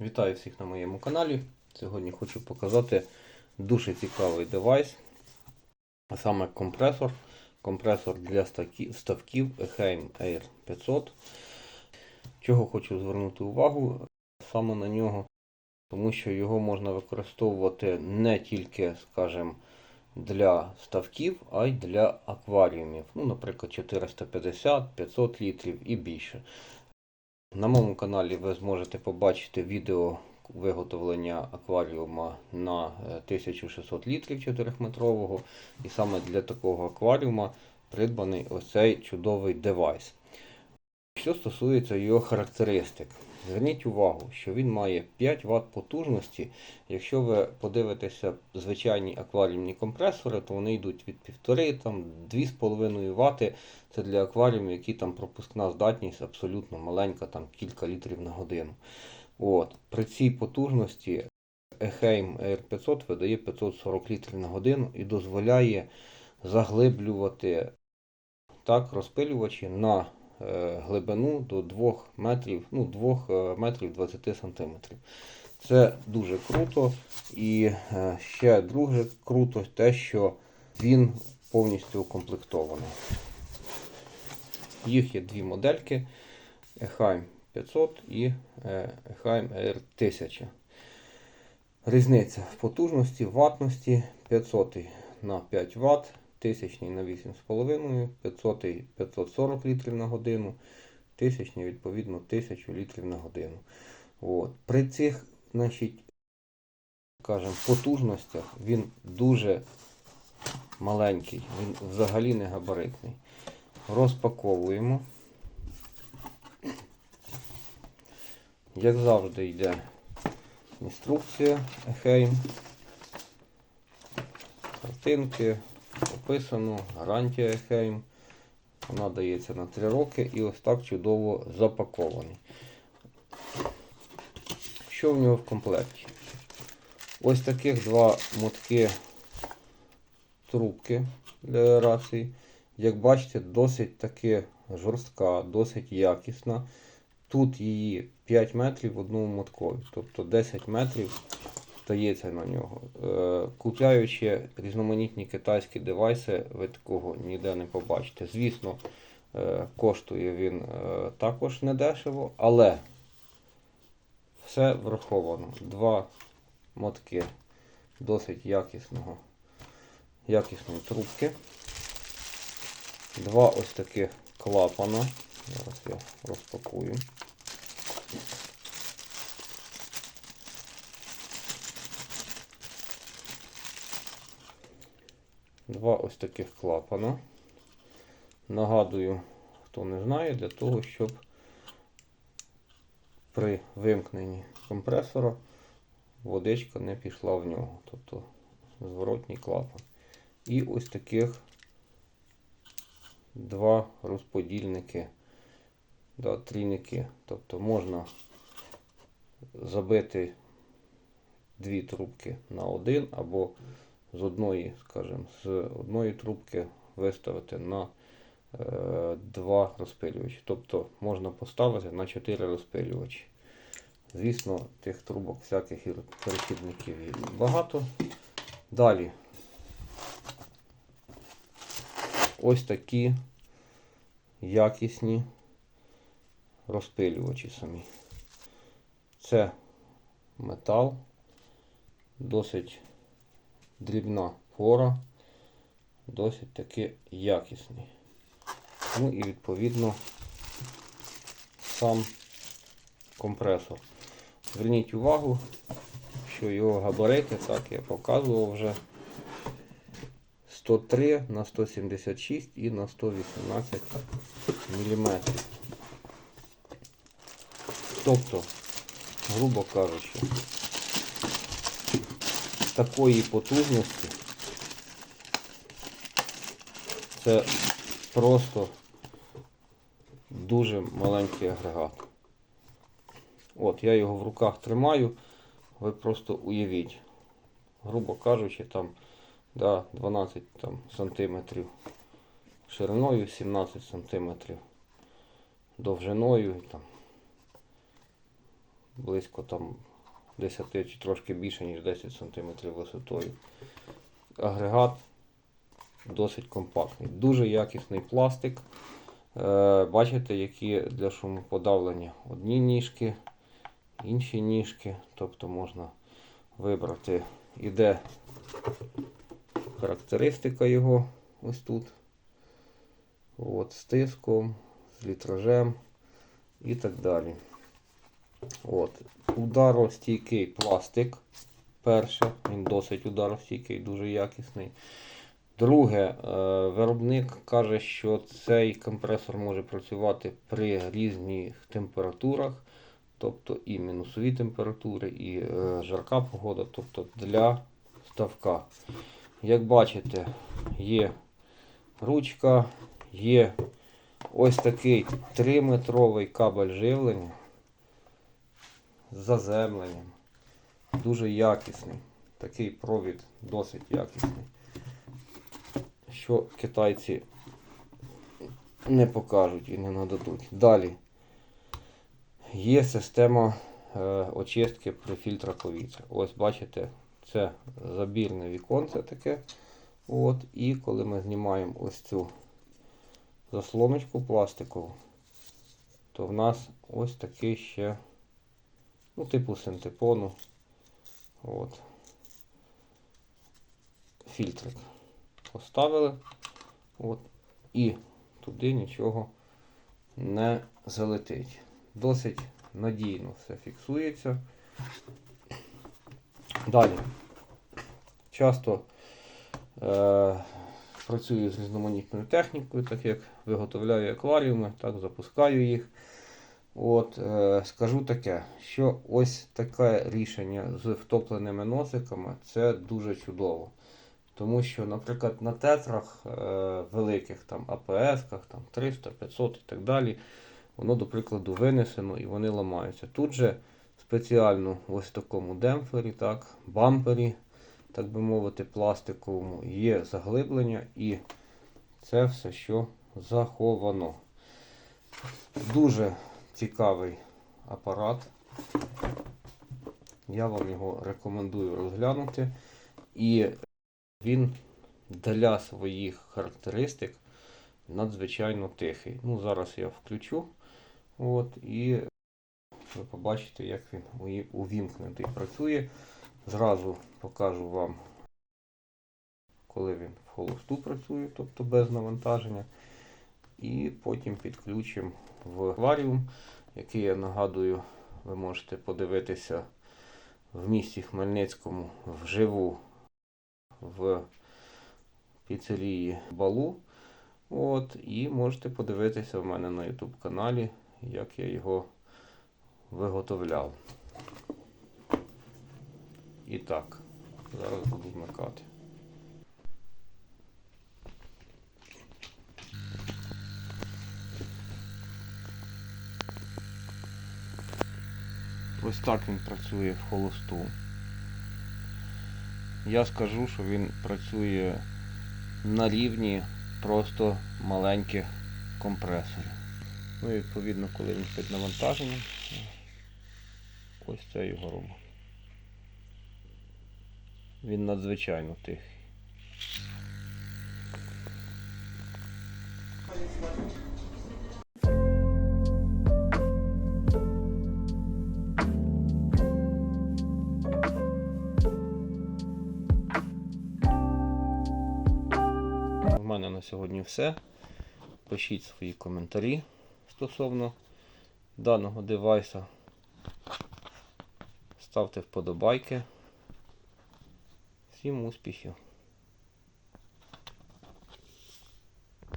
Вітаю всіх на моєму каналі. Сьогодні хочу показати дуже цікавий девайс, а саме компресор. Компресор для ставків Eheim Air 500. Чого хочу звернути увагу саме на нього, тому що його можна використовувати не тільки, скажімо, для ставків, а й для акваріумів. Ну, наприклад, 450-500 літрів і більше. На моєму каналі ви зможете побачити відео виготовлення акваріума на е, 1600 літрів 4-метрового. І саме для такого акваріума придбаний ось цей чудовий девайс. Що стосується його характеристик, зверніть увагу, що він має 5 Вт потужності. Якщо ви подивитеся звичайні акваріумні компресори, то вони йдуть від 1,5 там 2,5 Вт. Це для акваріумів, які там пропускна здатність абсолютно маленька, там кілька літрів на годину. От. При цій потужності Eheim Air 500 видає 540 літрів на годину і дозволяє заглиблювати так, розпилювачі на глибину до 2 метрів, ну, 2 е, метрів 20 сантиметрів. Це дуже круто. І е, ще друге круто те, що він повністю укомплектований. Їх є дві модельки Eheim 500 і е, Eheim Air 1000. Різниця в потужності, ватності 500 на 5 Вт, 1000 на 8,5, 500 540 літрів на годину, 1000 відповідно 1000 літрів на годину. От. При цих значить, скажімо, потужностях він дуже маленький, він взагалі не габаритний. Розпаковуємо. Як завжди йде інструкція Eheim. Картинки, описано, гарантія Eheim. Вона дається на 3 роки і ось так чудово запакований. Що в нього в комплекті? Ось таких два мотки трубки для аерації. Як бачите, досить таки жорстка, досить якісна. Тут її 5 метрів в одному моткові, тобто 10 метрів стається на нього. Е, Купляючи різноманітні китайські девайси, ви такого ніде не побачите. Звісно, е, коштує він е, також недешево, але все враховано. Два мотки досить якісного, якісної трубки. Два ось таких клапана. Зараз я розпакую. Два ось таких клапана. Нагадую, хто не знає, для того, щоб при вимкненні компресора водичка не пішла в нього. Тобто зворотній клапан. І ось таких два розподільники, да, трійники. Тобто можна забити дві трубки на один, або з одної, скажімо, з одної трубки виставити на е, два розпилювачі. Тобто можна поставити на 4 розпилювачі. Звісно, тих трубок всяких перехідників є багато. Далі ось такі якісні розпилювачі самі. Це метал, досить дрібна пора, досить таки якісний. Ну і відповідно сам компресор. Зверніть увагу, що його габарити, так я показував вже 103 на 176 і на 118 мм. Тобто, грубо кажучи, такої потужності це просто дуже маленький агрегат. От, я його в руках тримаю, ви просто уявіть, грубо кажучи, там да, 12 там, сантиметрів шириною, 17 сантиметрів довжиною. Там, близько там 10 чи трошки більше, ніж 10 см висотою. Агрегат досить компактний. Дуже якісний пластик. Е, бачите, які для шумоподавлення одні ніжки, інші ніжки. Тобто можна вибрати, іде характеристика його ось тут. От, з тиском, з літражем і так далі. От. Ударостійкий пластик. Перше, він досить ударостійкий, дуже якісний. Друге, е, виробник каже, що цей компресор може працювати при різних температурах, тобто і мінусові температури, і е, жарка погода, тобто для ставка. Як бачите, є ручка, є ось такий 3-метровий кабель живлення з заземленням. Дуже якісний. Такий провід досить якісний. Що китайці не покажуть і не нададуть. Далі є система е, очистки при фільтрах повітря. Ось бачите, це забірне віконце таке. От, і коли ми знімаємо ось цю заслоночку пластикову, то в нас ось такий ще, ну, типу синтепону. От. Фільтрик поставили. От, і туди нічого не залетить. Досить надійно все фіксується. Далі. Часто е, працюю з різноманітною технікою, так як виготовляю акваріуми, так запускаю їх. От, е, Скажу таке, що ось таке рішення з втопленими носиками це дуже чудово. Тому що, наприклад, на тетрах е, великих, там АПС-ках, там 300, 500 і так далі, воно, до прикладу, винесено і вони ламаються. Тут же спеціально ось такому демпфері, так, бампері, так би мовити, пластиковому, є заглиблення і це все, що заховано. Дуже цікавий апарат. Я вам його рекомендую розглянути. І він для своїх характеристик надзвичайно тихий. Ну, Зараз я включу. От, і ви побачите, як він увімкнутий працює. Зразу покажу вам, коли він в холосту працює, тобто без навантаження. І потім підключимо в акваріум, який я нагадую, ви можете подивитися в місті Хмельницькому вживу в піцерії Балу. От, і можете подивитися в мене на YouTube каналі, як я його виготовляв. І так, зараз буду вмикати. Ось так він працює в холосту. Я скажу, що він працює на рівні просто маленьких компресорів. Ну і відповідно, коли він під навантаженням, ось це його рома. Він надзвичайно тихий. У мене на сьогодні все. Пишіть свої коментарі стосовно даного девайса. Ставте вподобайки. Всім успіхів!